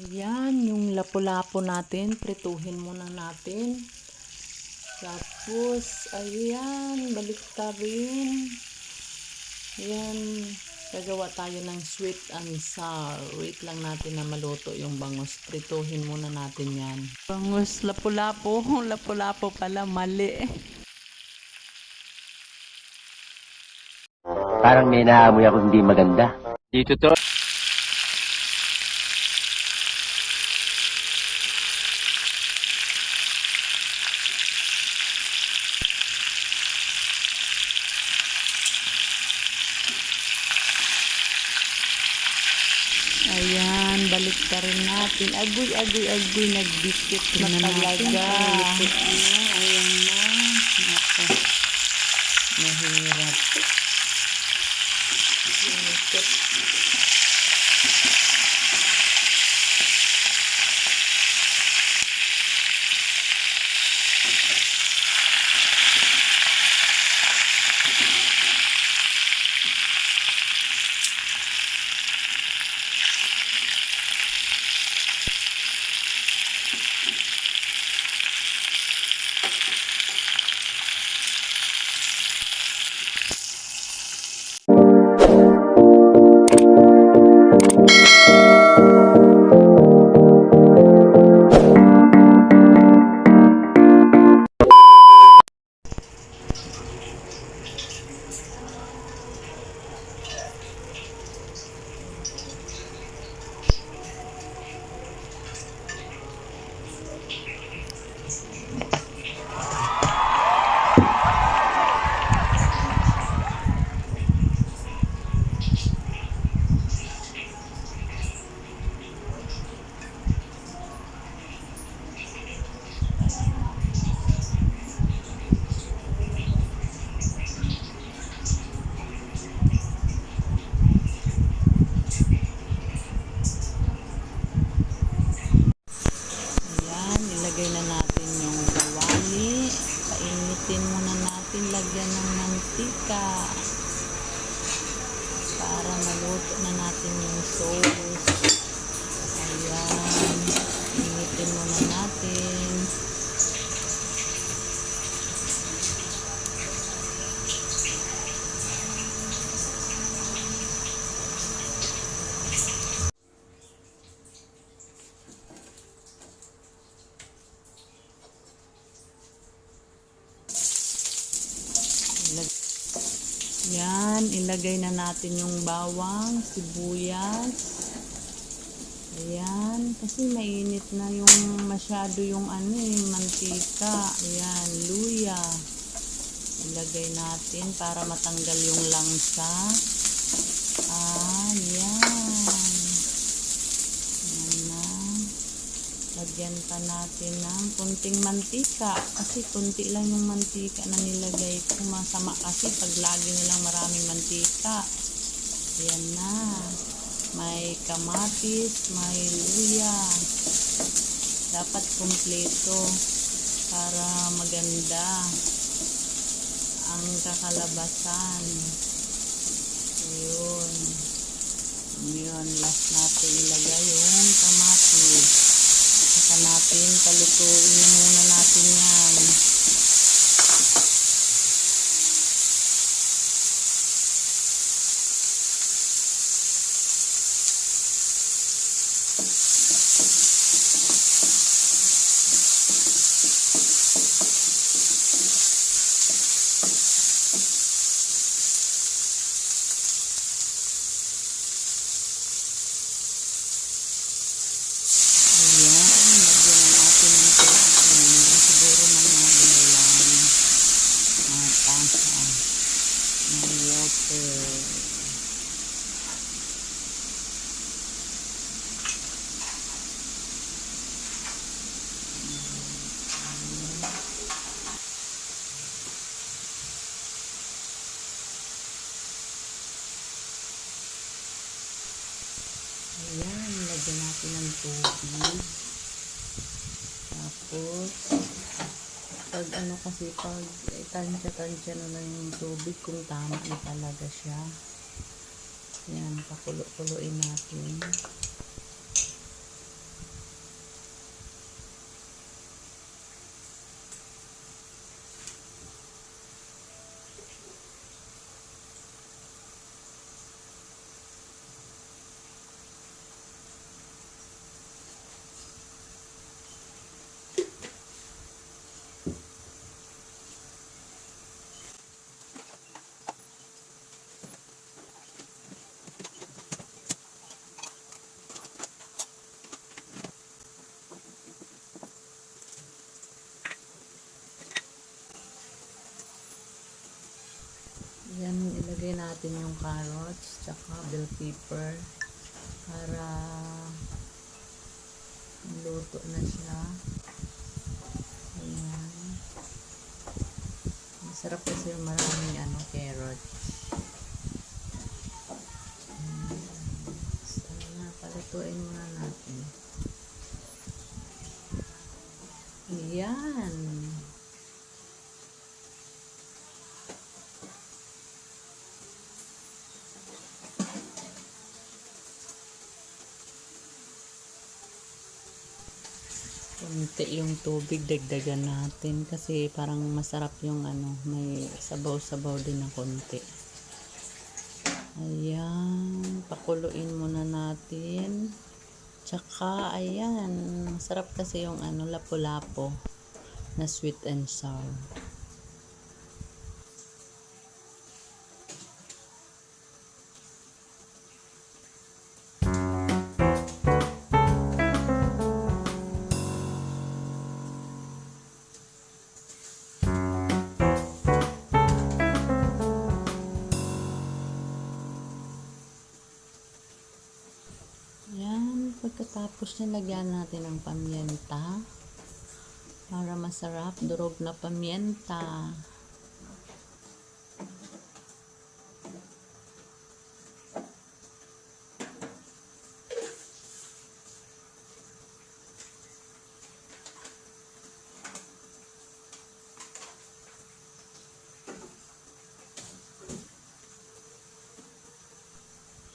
Ayan, yung lapu-lapo natin, prituhin muna natin. Tapos, ayan, balik rin. Ayan, gagawa tayo ng sweet and sour. Wait lang natin na maluto yung bangus. Prituhin muna natin yan. Bangus, lapu-lapo. Lapu-lapo pala, mali. Parang may naamoy ako hindi maganda. Dito to. Rin natin. Agoy, agoy, agoy, nagbiskit na talaga. Ayan na. Nako. Mahirap. Yan, ilagay na natin yung bawang, sibuyas. Ayan, kasi mainit na yung masyado yung ano eh, mantika. Ayan, luya. Ilagay natin para matanggal yung langsa. Ah, yan. Yan na. Lagyan pa natin ng kunting mantika. Kasi kunti lang yung mantika na nilagay ko. Masama kasi pag lagi nilang maraming mantika. Ayan na. May kamatis, may luya. Dapat kumpleto para maganda ang kakalabasan. Yun. Yun. Last natin ilagay yung kamatis. Saka natin palutuin na muna natin yan. Ayan, lagyan na natin ng tubig. Siguro mga dalawang mga tasa ng water. Ayan, lagyan natin ng tubig. Tapos, pag ano kasi, pag eh, tansya-tansya na lang yung tubig, kung tama na talaga siya. Ayan, pakulo-kuloin natin. Yan, ilagay natin yung carrots, tsaka bell pepper para luto na siya. Ayan. Masarap kasi yung maraming ano, carrots. Ayan. Sana, palutuin muna natin. Ayan. Kunti yung tubig, dagdagan natin kasi parang masarap yung ano, may sabaw-sabaw din na konti. Ayan, pakuluin muna natin. Tsaka, ayan, masarap kasi yung ano, lapu-lapo na sweet and sour. Yan, pagkatapos na lagyan natin ng pamienta para masarap, durog na pamienta.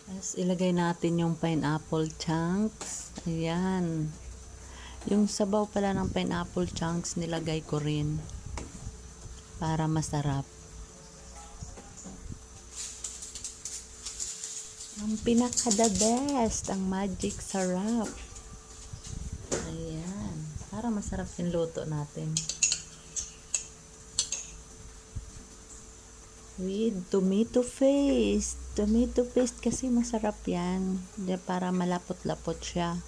Tapos ilagay natin yung pineapple chunks. Ayan. Yung sabaw pala ng pineapple chunks nilagay ko rin para masarap. Ang pinaka the best, ang magic sarap. Ayan. Para masarap yung luto natin. With tomato paste. Tomato paste kasi masarap yan. Para malapot-lapot siya.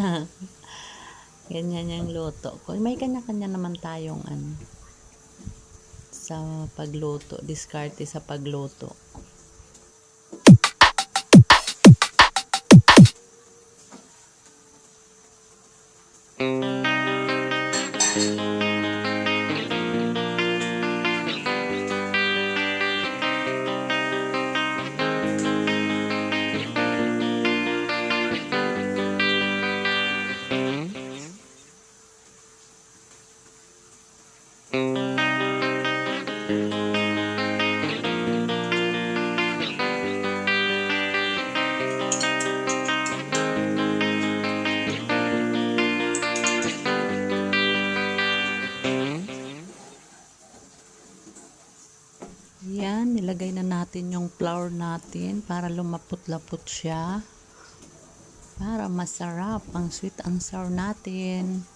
Ganyan yung luto ko. May kanya-kanya naman tayong ano sa pagluto. Diskarte sa pagluto. Yan, nilagay na natin yung flour natin para lumapot-lapot siya. Para masarap ang sweet and sour natin.